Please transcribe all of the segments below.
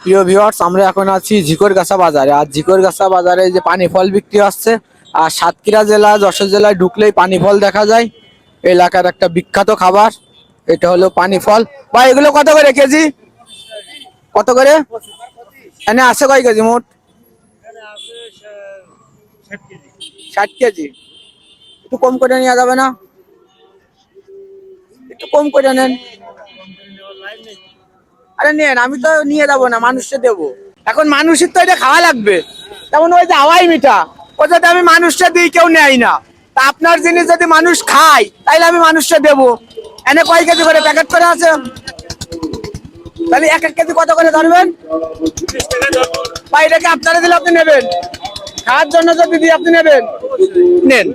প্রিয় ভিউয়ার্স আমরা এখন আছি ঝিকরগাছা বাজারে। আর ঝিকরগাছা বাজারে যে পানি ফল বিক্রি হচ্ছে আর সাতক্ষীরা জেলা যশোর জেলায় ঢুকলেই পানি ফল দেখা যায়। এলাকার একটা বিখ্যাত খাবার এটা হলো পানি ফল ভাই এগুলো কত করে কেজি? কত করে? এনে আছে কয় কেজি মোট? ষাট কেজি। একটু কম করে নেওয়া যাবে না? একটু কম করে নেন। আরে নেন, আমি তো নিয়ে যাব না মানুষকে দেবো। এখন মানুষের তো এটা খাওয়া লাগবে। তেমন ওই যে হাওয়াই মিঠা ও যদি আমি মানুষটা দিই, কেউ নেয় না। তা আপনার জিনিস যদি মানুষ খায়, তাইলে আমি মানুষটা দেবো। এনে কয় কেজি করে প্যাকেট করে আছে? তাহলে এক এক কেজি কত করে ধরবেন? এটাকে আপনারা দিলে আপনি নেবেন। খাওয়ার জন্য যদি দিই আপনি নেবেন। নেন।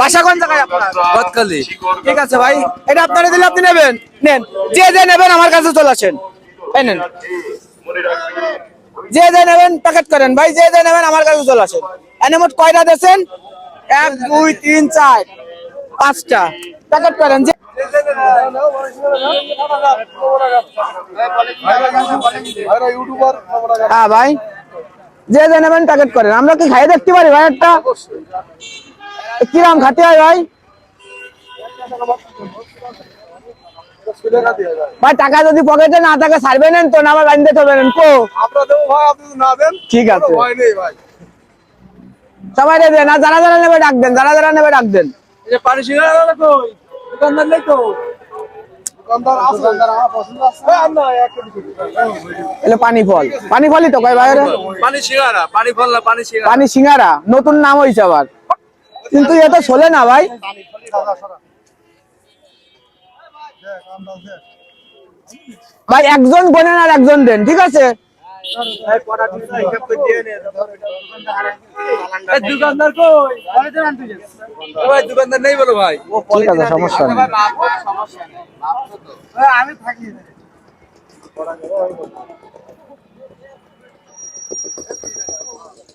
বাসা কোন জায়গায় আপনার? গতকালি ঠিক আছে ভাই এটা আপনারা দিলে আপনি নেবেন। নেন যে যে নেবেন আমার কাছে চলে আসেন। এই নেন। যে যে নেবেন প্যাকেট করেন। ভাই যে যে নেবেন আমার কাছে চলে আসেন। এনে মোট কয়টা দেছেন এক দুই তিন চার। পাঁচটা। প্যাকেট করেন। যে হ্যাঁ ভাই। যে যে নেবেন প্যাকেট করেন আমরা কি খাইয়ে দেখতে পারি ভাই একটা? কিরাম খাতে হয় ভাই? ভাই টাকা যদি পকেটে না থাকে সার্ভে নেন তো না আবার নেন। কো? আমরা দেবো ভাই আপনি যদি না দেন ঠিক আছে। সবাই দেন আর যারা যারা নেবে ডাক দেন যারা যারা নেবে ডাক দেন। পানি সিঙ্গারা কই? দোকানদার নেই তো পানি ফল। পানি ফলই তো কয় ভাই পানি সিঙ্গারা পানি ফল না পানি সিঙ্গারা? পানি সিঙ্গারা নতুন নাম হয়েছে আবার। কিন্তু এ তো চলে না ভাই। ভাই একজন বোনেন আর একজন দেন ঠিক আছে? দোকানদার কই? দোকানদার নেই বলো ভাই। ঠিক আছে সমস্যা নেই। আমি থাকি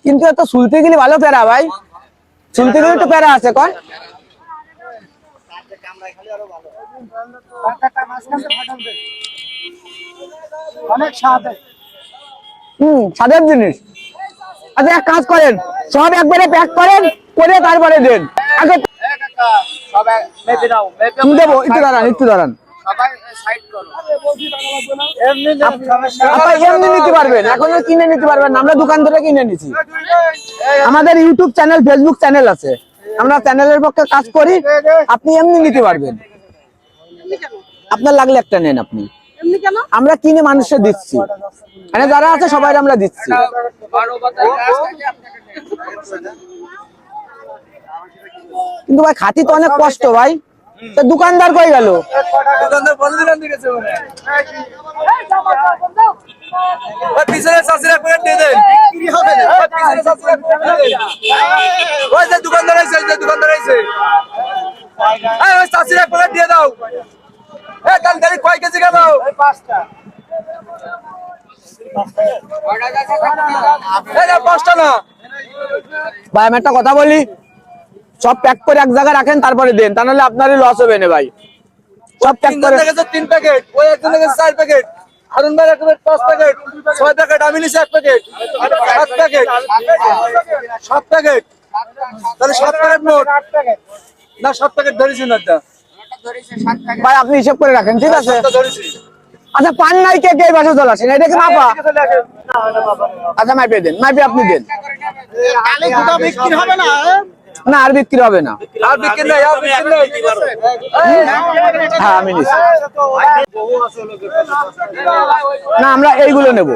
কিন্তু এত শুলতে গেলে ভালো প্যারা ভাই। শুলতে গেলে একটু প্যারা আছে কয়? অনেক স্বাদ হুম সাদের জিনিস। আচ্ছা এক কাজ করেন সব একবারে প্যাক করেন করে তারপরে দেন। আগে দেবো একটু দাঁড়ান একটু দাঁড়ান। আমরা দোকান থেকে কিনে নিছি। আমাদের ইউটিউব চ্যানেল ফেসবুক চ্যানেল আছে। আমরা চ্যানেলের পক্ষে কাজ করি আপনি এমনি নিতে পারবেন। আপনার লাগলে একটা নেন আপনি। আমরা কিনে মানুষকে দিচ্ছি। মানে যারা আছে সবাই আমরা দিচ্ছি। কিন্তু ভাই খাতি তো অনেক কষ্ট ভাই। দোকানদার কই গেল? দোকানদার দোকানদার দিয়ে দাও। কাল কয় কেজি গেল? পাঁচটা না। ভাই আমি একটা কথা বলি। সব প্যাক করে এক জায়গায় রাখেন তারপরে দেন। তা নাহলে আপনারই লস হবে না ভাই। সব প্যাক করে তিন প্যাকেট ওই একজন দেখেছে চার প্যাকেট হারুন ভাই পাঁচ প্যাকেট ছয় প্যাকেট আমি নিছি এক প্যাকেট সাত প্যাকেট সাত প্যাকেট তাহলে সাত প্যাকেট মোট। না সাত প্যাকেট ধরেছি না একটা ভাই আপনি হিসেব করে রাখেন ঠিক আছে? আচ্ছা পান নাই কে কে বাসা চলাছেন এটা কি মাপা? আচ্ছা মাইপে দেন মাইপে আপনি দেন। হবে না না আর বিক্রি হবে না। আর বিক্রি নেই আর বিক্রি নেই। হ্যাঁ আমি নিচ্ছি না আমরা এইগুলো নেব।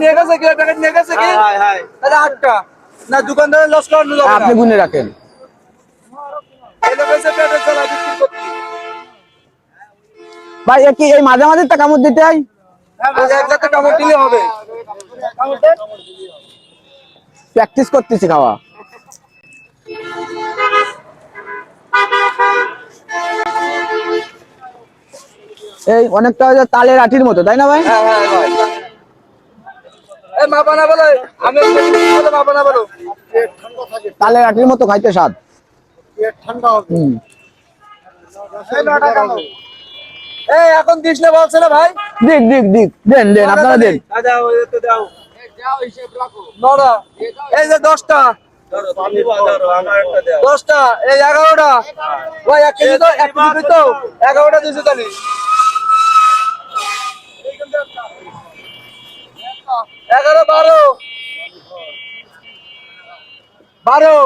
নিয়ে গেছে কি? নিয়ে গেছে কি? তাহলে আটটা। না দোকানদারের লস করানো যাবে আপনি গুনে রাখেন। ভাই কি এই মাঝে মাঝে তা কামড় দিতে হয়? কামড় দিলে হবে। প্র্যাকটিস করতেছি খাওয়া। এই অনেকটা তালের আঠির মতো তাই না ভাই? হ্যাঁ হ্যাঁ ভাই। এই মা বলো আমি বলো মা বলো। তালের আঠির মতো খাইতে স্বাদ। এই এখন দিস না বলছে না ভাই। দিক দিক দিক। দেন দেন আপনারা দেন। এই যে দশটা। দশটা এই এগারোটা। ভাই এক কেজি তো এক কেজি তো এগারোটা দিয়েছে তাহলে। এগারো বারো। বারো।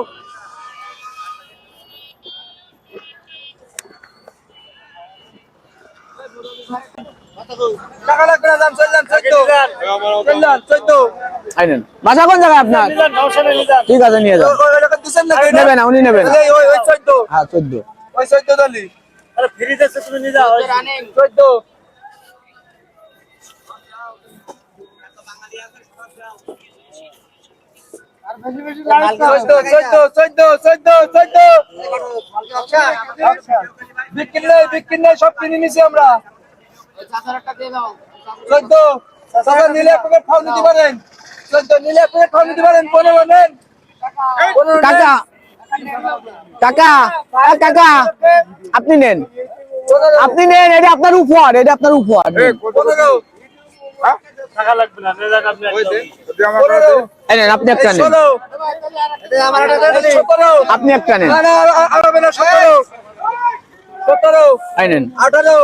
বাসা কোন জায়গায় আপনার? ঠিক আছে নিয়ে যান। দিচ্ছেন নেবে না উনি নেবেন হ্যাঁ চোদ্দ। ওই চোদ্দ দলি। চোদ্দ চোদ্দ। সব কিনে নিছি আমরা। চোদ্দ নিলে এক প্যাকেট খাওয়া নিতে পারেন। চোদ্দ নিলে এক প্যাকেট খাওয়া পারেন পনেরো নেন। কাকা কাকা কাকা আপনি নেন। আপনি নেন এটা আপনার উপহার এটা আপনার উপহার। আপনি একটা নেন। আপনি একটা এই নেন। আঠারো।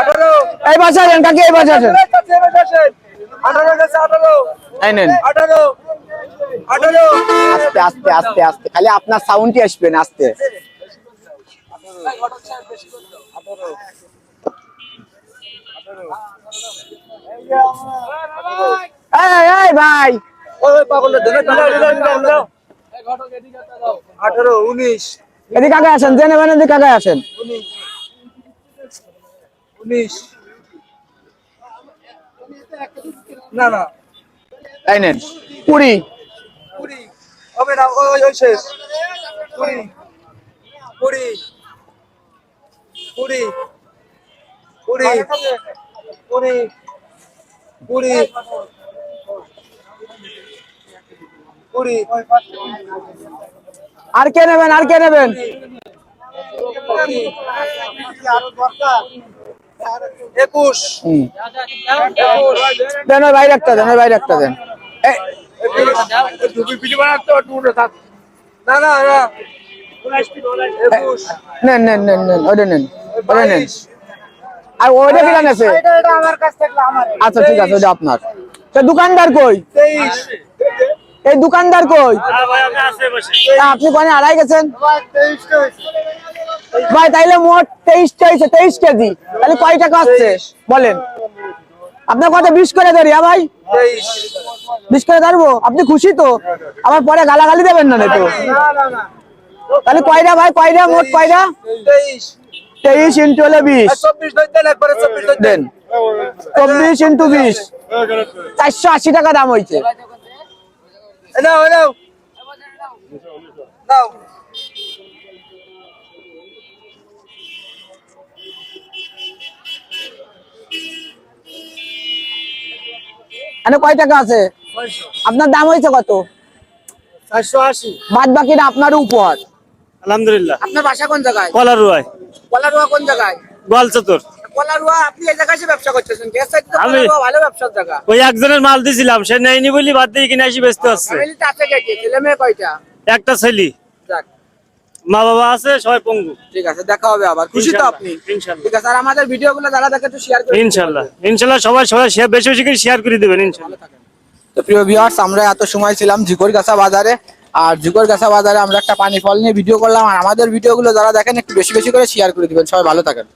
আঠারো। এই বাসা দেন কাকি এই বাসা দেন আঠারো গেছে আঠারো। এই আঠারো। আঠারো। আস্তে আস্তে আস্তে আস্তে। খালি আপনার সাউন্ডই আসবেন না আস্তে। এই ভাই। ওই পাগল আঠারো উনিশ। এদিকে কাকে আসেন? জেনে বেন এদিকে কাকে আসেন? উনিশ। না না। এই নেন। কুড়ি। কুড়ি। হবে না ওই- ওই শেষ। কুড়ি। কুড়ি। কুড়ি। কুড়ি কুড়ি কুড়ি কুড়ি আর কে নেবেন আর কে নেবেন? একুশ। হুম। একুশ দেন ওই বাইরে একটা দেন ওই বাইরে একটা দেন না না না। নেন নেন নেন নেন ওইটা নেন ওইটা নেন। আর ওইটা কিনা নেছে আচ্ছা ঠিক আছে ওইটা আপনার। তা দোকানদার কই? এই দোকানদার কই? আপনি কোনে আড়াই গেছেন? ভাই তাইলে মোট তেইশটা হয়েছে তেইশ কেজি। তাহলে কয় টাকা আসছে? বলেন। আপনার কত বিশ করে ধরি হ্যাঁ ভাই? বিশ করে ধরবো? আপনি খুশি তো? আমার পরে গালাগালি দেবেন না তো তাহলে কয়টা ভাই? কয়টা? মোট কয়টা? তেইশ। তেইশ ইন্টু হলে বিশ। দেন চব্বিশ ইন্টু বিশ। চারশো আশি টাকা দাম হয়েছে। কয় টাকা আছে? আপনার দাম হয়েছে কত? চারশো আশি। বাদ বাকিটা আপনার উপহার। আলহামদুলিল্লাহ। আপনার বাসা কোন জায়গায়? কলারুয়ায়। কলারুয়া কোন জায়গায়? গোয়ালচত্বর। কলারুয়া আপনি এই জায়গায় ব্যবসা করতেছেন গ্যাস সাইড তো কলারুয়া ভালো ব্যবসার জায়গা। ওই একজনের মাল দিছিলাম সে নেয়নি বলি বাদ দিয়ে কিনে আসি ব্যস্ত আছে। ফ্যামিলিতে আছে কে কে ছেলে মেয়ে কয়টা? একটা ছেলে। যাক। মা বাবা আছে সবাই পঙ্গু। ঠিক আছে দেখা হবে আবার। খুশি তো আপনি? ইনশাল্লাহ। ঠিক আছে আর আমাদের ভিডিও গুলো যারা দেখে একটু শেয়ার করে ইনশাল্লাহ ইনশাল্লাহ সবাই সবাই বেশি বেশি করে শেয়ার করে দেবেন ইনশাল্লাহ। তো প্রিয় ভিউয়ার্স আমরা এত সময় ছিলাম ঝিকরগাছা বাজারে। আর যুগর গাছা বাজারে আমরা একটা পানি ফল নিয়ে ভিডিও করলাম, আর আমাদের ভিডিওগুলো যারা দেখেন একটু বেশি বেশি করে শেয়ার করে দিবেন। সবাই ভালো থাকেন।